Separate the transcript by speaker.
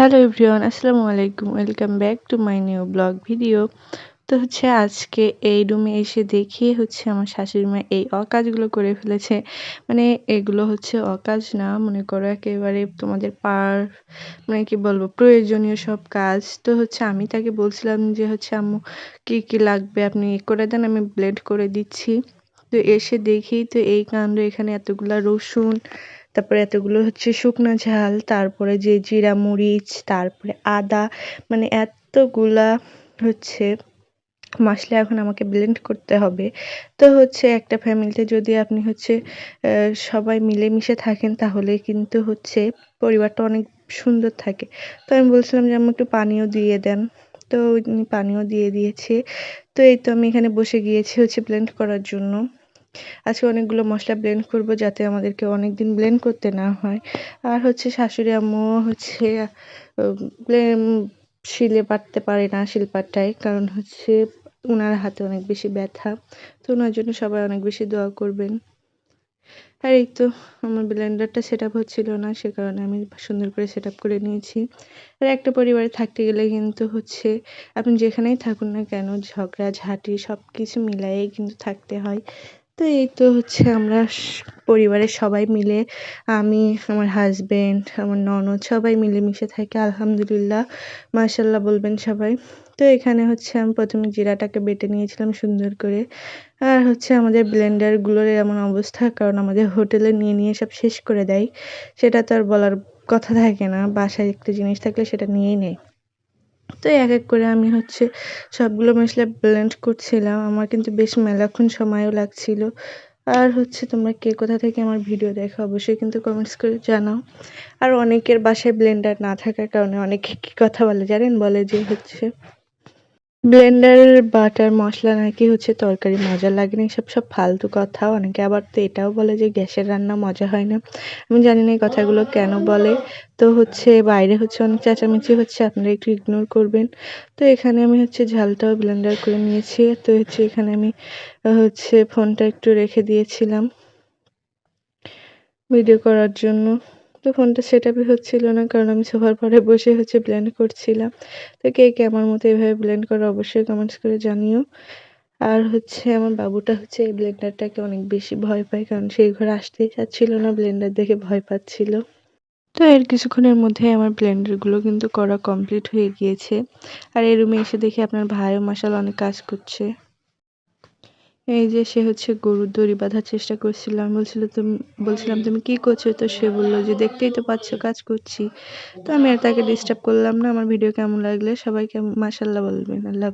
Speaker 1: Hello everyone, আসসালামু আলাইকুম, welcome back to my new blog video. তো হচ্ছে আজকে এই রুমে এসে দেখি হচ্ছে আমার শাশুড়ি মা এই অকাজগুলো করে ফেলেছে। মানে এগুলো হচ্ছে অকাজ না, মনে করো একেবারে তোমাদের পার মানে কি বলব, প্রয়োজনীয় সব কাজ। তো হচ্ছে আমি তাকে বলছিলাম যে হচ্ছে, আম্মু, কি কি লাগবে? আপনি করে দেন, আমি ব্লেন্ড করে দিচ্ছি। তো এসে দেখি তো এই কাণ্ড, এখানে এতগুলা রসুন তারপরে এতগুলো হচ্ছে শুকনো ঝাল, তারপরে যে জিরা মরিচ, তারপরে আদা মানে এতগুলা হচ্ছে মশলা এখন আমাকে ব্লেন্ড করতে হবে। তো হচ্ছে একটা ফ্যামিলিতে যদি আপনি হচ্ছে সবাই মিলেমিশে থাকেন তাহলে কিন্তু হচ্ছে পরিবারটা অনেক সুন্দর থাকে। তো আমি বলছিলাম যে আমাকে একটু পানিও দিয়ে দেন। তো পানিও দিয়ে দিয়েছে। তো এই তো আমি এখানে বসে গিয়েছি হচ্ছে ব্লেন্ড করার জন্য। আজকে অনেকগুলো মশলা ব্লেন্ড করব যাতে আমাদেরকে অনেক দিন ব্লেন্ড করতে না হয়। আর হচ্ছে শাশুড়ি আম্মু হচ্ছে শিলে পারতে পারে না শিলপাটায় কারণ হচ্ছে ওনার হাতে অনেক বেশি ব্যথা। তো ওনার জন্য সবাই অনেক বেশি দোয়া করবেন। আর এই তো আমার ব্লেন্ডারটা সেট আপ হচ্ছিল না, সে কারণে আমি সুন্দর করে সেট আপ করে নিয়েছি। আর একটা পরিবারে থাকতে গেলে কিন্তু হচ্ছে আপনি যেখানেই থাকুন না কেন, ঝগড়া, ঝাঁটি সব কিছু মিলাইয়েই কিন্তু থাকতে হয়। তো এই তো হচ্ছে আমরা পরিবারের সবাই মিলে, আমি, আমার হাজবেন্ড আমার ননদ সবাই মিলেমিশে থাকি, আলহামদুলিল্লাহ মাশাল্লাহ বলবেন সবাই। তো এখানে হচ্ছে আমি প্রথমে জিরাটাকে বেটে নিয়েছিলাম সুন্দর করে। আর হচ্ছে আমাদের ব্লেন্ডারগুলোর এমন অবস্থা, কারণ আমাদের হোটেলে নিয়ে নিয়ে সব শেষ করে দেয়। সেটা তো আর বলার কথা থাকে না, বাসায় একটা জিনিস থাকলে সেটা নিয়েই নেয়। তো এক এক করে আমি হচ্ছে সবগুলো মশলা ব্লেন্ড করছিলাম। আমার কিন্তু বেশ মেলাক্ষণ সময়ও লাগছিল। আর হচ্ছে তোমরা কে কোথা থেকে আমার ভিডিও দেখো অবশ্যই কিন্তু কমেন্টস করে জানাও। আর অনেকের বাসায় ব্লেন্ডার না থাকার কারণে অনেকে কী কথা বলে জানেন? বলে যে হচ্ছে ব্লেন্ডার, বাটার, মশলা নাকি হচ্ছে তরকারি, মজা লাগে না, এসব সব ফালতু কথা। অনেকে আবার তো এটাও বলে যে গ্যাসের রান্না মজা হয় না। আমি জানি না এই কথাগুলো কেন বলে। তো হচ্ছে বাইরে হচ্ছে অনেক চেঁচামেচি হচ্ছে, আপনারা একটু ইগনোর করবেন। তো এখানে আমি হচ্ছে ঝালটাও ব্লেন্ডার করে নিয়েছি। তো হচ্ছে এখানে আমি হচ্ছে ফোনটা একটু রেখে দিয়েছিলাম। ভিডিও করার জন্য। তো ফোনটা সেট আপই হচ্ছিল না, কারণ আমি সোফার পরে বসে হচ্ছে ব্লেন্ড করছিলাম। তো কে কে আমার মতো এভাবে ব্লেন্ড করো, অবশ্যই কমেন্টস করে জানিও। আর হচ্ছে আমার বাবুটা হচ্ছে এই ব্লেন্ডারটাকে অনেক বেশি ভয় পায়, কারণ সেই ঘরে আসতেই চাচ্ছিল না ব্লেন্ডার দেখে ভয় পাচ্ছিল। তো এর কিছুক্ষণের মধ্যে আমার ব্লেন্ডারগুলো কিন্তু করা কমপ্লিট হয়ে গিয়েছে। আর এই রুমে এসে দেখি আপনার ভাইও মশাল অনেক কাজ করছে। এই যে সে হচ্ছে গরুর দড়ি বাঁধার চেষ্টা করছিলাম আমি বলছিল তুমি বলছিলাম, তুমি কি করছ? তো সে বলল যে, দেখতেই তো পাচ্ছ, কাজ করছি। তো আমি আর তাকে ডিস্টার্ব করলাম না। আমার ভিডিও কেমন লাগলে সবাই কেমন মাসাল্লাহ বলবেন। আল্লাহ